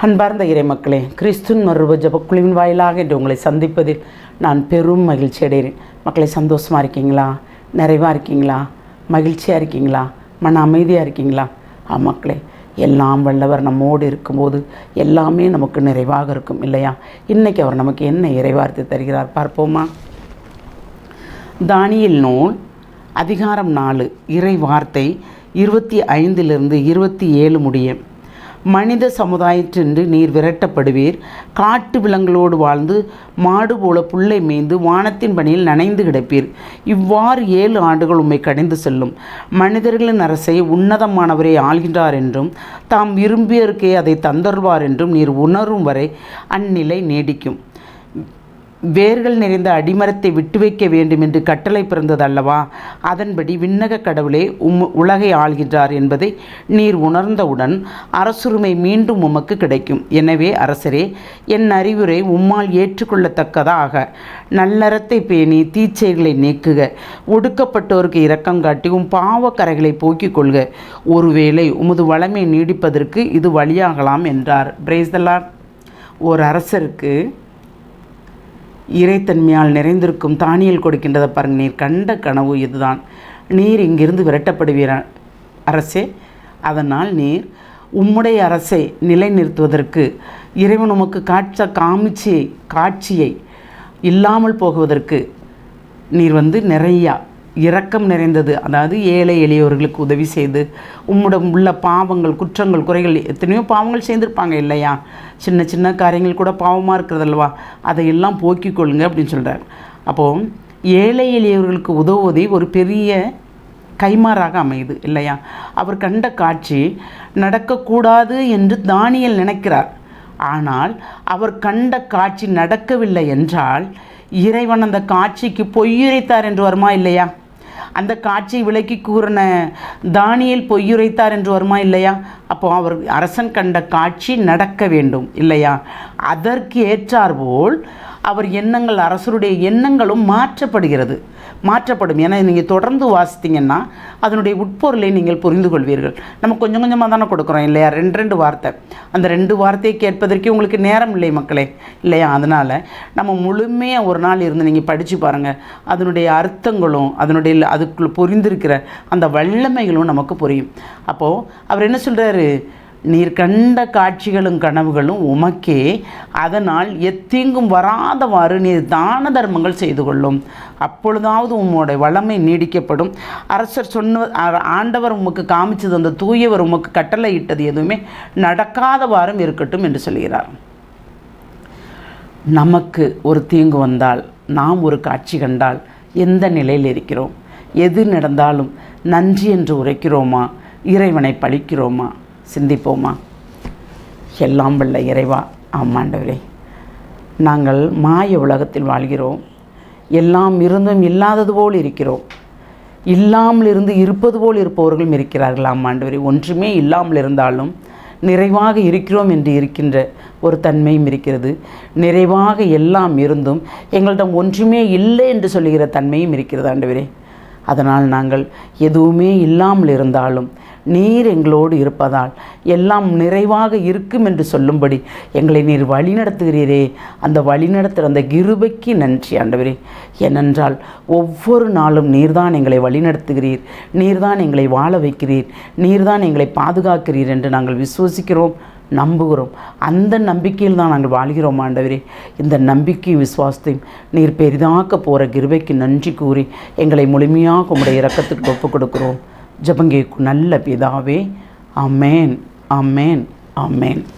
அன்பார்ந்த இறை மக்களே கிறிஸ்துன் மறுப ஜபக்குழுவின் வாயிலாக என்று உங்களை சந்திப்பதில் நான் பெரும் மகிழ்ச்சி அடைகிறேன். மக்களை சந்தோஷமாக இருக்கீங்களா? நிறைவாக இருக்கீங்களா? மகிழ்ச்சியாக இருக்கீங்களா? மன அமைதியாக இருக்கீங்களா? ஆ மக்களே எல்லாம் வல்லவர் நம்மோடு இருக்கும்போது எல்லாமே நமக்கு நிறைவாக இருக்கும் இல்லையா? இன்றைக்கி அவர் நமக்கு என்ன இறைவார்த்தை தருகிறார் பார்ப்போமா? தானியல் நூல் அதிகாரம் நாலு இறை வார்த்தை இருபத்தி ஐந்திலிருந்து இருபத்தி ஏழு முடிய மனித சமுதாயத்தின்று நீர் விரட்டப்படுவீர். காட்டு விலங்குகளோடு வாழ்ந்து மாடு போல புல்லை மேய்ந்து வானத்தின் பணியில் நனைந்து கிடப்பீர். இவ்வாறு ஏழு ஆண்டுகள் உம்மை கடைந்து செல்லும். மனிதர்களின் அரசை உன்னதமானவரை ஆள்கின்றார் என்றும் தாம் விரும்பியருக்கே அதை தந்தருவார் என்றும் நீர் உணரும் வரை அந்நிலை நீடிக்கும். வேர்கள் நிறைந்த அடிமரத்தை விட்டு வைக்க வேண்டும் என்று கட்டளை பிறந்தது அல்லவா? அதன்படி விண்ணக கடவுளே உம் உலகை ஆள்கின்றார் என்பதை நீர் உணர்ந்தவுடன் அரசுரிமை மீண்டும் உமக்கு கிடைக்கும். எனவே அரசரே என் அறிவுரை உம்மால் ஏற்றுக்கொள்ளத்தக்கதாக நல்லறத்தை பேணி தீச்செயல்களை நீக்குக. ஒடுக்கப்பட்டோருக்கு இரக்கம் காட்டி உம் பாவக்கரைகளை போக்கிக் கொள்க. ஒருவேளை உமது வளமை நீடிப்பதற்கு இது வழியாகலாம் என்றார். பிரேஸ்தலார் ஒரு அரசருக்கு இறைத்தன்மையால் நிறைந்திருக்கும் தானியல் கொடுக்கின்றதை பாருங்க. நீர் கண்ட கனவு இதுதான். நீர் இங்கிருந்து விரட்டப்படுவீர அரசே. அதனால் நீர் உம்முடைய அரசை நிலைநிறுத்துவதற்கு இறைவன் உமக்கு காட்ச காமிச்சியை காட்சியை இல்லாமல் போகுவதற்கு நீர் வந்து நிறையா இரக்கம் நிறைந்தது. அதாவது ஏழை எளியவர்களுக்கு உதவி செய்து உம்முடன் உள்ள பாவங்கள் குற்றங்கள் குறைகள் எத்தனையோ பாவங்கள் செய்திருப்பாங்க இல்லையா? சின்ன சின்ன காரியங்கள் கூட பாவமாக இருக்கிறதல்வா அதையெல்லாம் போக்கிக் கொள்ளுங்க அப்படின்னு சொல்கிறார் அப்போது ஏழை எளியவர்களுக்கு உதவுவதே ஒரு பெரிய கைமாறாக அமையுது இல்லையா? அவர் கண்ட காட்சி நடக்கக்கூடாது என்று தானியல் நினைக்கிறார். ஆனால் அவர் கண்ட காட்சி நடக்கவில்லை என்றால் இறைவன் அந்த காட்சிக்கு பொய்யுரைத்தார் என்று வருமா இல்லையா? அந்த காட்சியை விளக்கி கூறின தானியல் பொய்யுரைத்தார் என்று வருமா இல்லையா? அப்போ அவர் அரசன் கண்ட காட்சி நடக்க வேண்டும் இல்லையா? அதற்கு ஏற்றாற்போல் அவர் எண்ணங்கள் அரசருடைய எண்ணங்களும் மாற்றப்படுகிறது. மாற்றப்படும். ஏன்னா நீங்கள் தொடர்ந்து வாசித்தீங்கன்னா அதனுடைய உட்பொருளை நீங்கள் புரிந்து கொள்வீர்கள் நம்ம கொஞ்சம் கொஞ்சமாக தானே கொடுக்குறோம் இல்லையா? ரெண்டு ரெண்டு வார்த்தை. அந்த ரெண்டு வார்த்தையை கேட்பதற்கே உங்களுக்கு நேரம் இல்லை மக்களே இல்லையா? அதனால் நம்ம முழுமையாக ஒரு நாள் இருந்து நீங்கள் படித்து பாருங்கள் அதனுடைய அர்த்தங்களும் அதனுடைய அதுக்குள்ளே புரிந்திருக்கிற அந்த வல்லமைகளும் நமக்கு புரியும். அப்போது அவர் என்ன சொல்கிறாரு நீர் கண்ட காட்சிகளும் கனவுகளும் உமக்கே. அதனால் எத்தீங்கும் வராதவாறு நீர் தான தர்மங்கள் செய்து கொள்ளும். அப்பொழுதாவது உம்முடைய வளமை நீடிக்கப்படும். அரசர் சொன்ன ஆண்டவர் உமக்கு காமிச்சது அந்த தூயவர் உமக்கு கட்டளை இட்டது எதுவுமே நடக்காதவாறும் இருக்கட்டும் என்று சொல்கிறார் நமக்கு ஒரு தீங்கு வந்தால் நாம் ஒரு காட்சி கண்டால் எந்த நிலையில் இருக்கிறோம்? எது நடந்தாலும் நன்றி என்று உரைக்கிறோமா? இறைவனை பழிக்கிறோமா? சிந்திப்போமா? எல்லாம் வல்ல இறைவா ஆமாண்டவரே. நாங்கள் மாய உலகத்தில் வாழ்கிறோம். எல்லாம் இருந்தும் இல்லாதது போல் இருக்கிறோம். இல்லாமல் இருந்து இருப்பது போல் இருப்பவர்களும் இருக்கிறார்கள் ஆமாண்டவரே. ஒன்றுமே இல்லாமல் இருந்தாலும் நிறைவாக இருக்கிறோம் என்று இருக்கின்ற ஒரு தன்மையும் இருக்கிறது. நிறைவாக எல்லாம் இருந்தும் எங்களிடம் ஒன்றுமே இல்லை என்று சொல்லுகிற தன்மையும் இருக்கிறது ஆண்டவரே. அதனால் நாங்கள் எதுவுமே இல்லாமல் இருந்தாலும் நீர் எங்களோடு இருப்பதால் எல்லாம் நிறைவாக இருக்கும் என்று சொல்லும்படி எங்களை நீர் வழி நடத்துகிறீரே அந்த வழி நடத்துகிற அந்த கிருபைக்கு நன்றி ஆண்டவரே. ஏனென்றால் ஒவ்வொரு நாளும் நீர்தான் எங்களை வழி நடத்துகிறீர் நீர்தான் எங்களை வாழ வைக்கிறீர். நீர்தான் எங்களை பாதுகாக்கிறீர் என்று நாங்கள் விசுவசிக்கிறோம். நம்புகிறோம். அந்த நம்பிக்கையில் தான் நாங்கள் வாழ்கிறோம் ஆண்டவரே. இந்த நம்பிக்கை விசுவாசத்தையும் நீர் பெரிதாக்க போகிற கிருபைக்கு நன்றி கூறி எங்களை முழுமையாக உங்களுடைய இறக்கத்துக்கு ஒப்புக் கொடுக்கிறோம். ஜபங்கேக்கு நல்ல பிதாவே அமேன் அமேன் அமேன்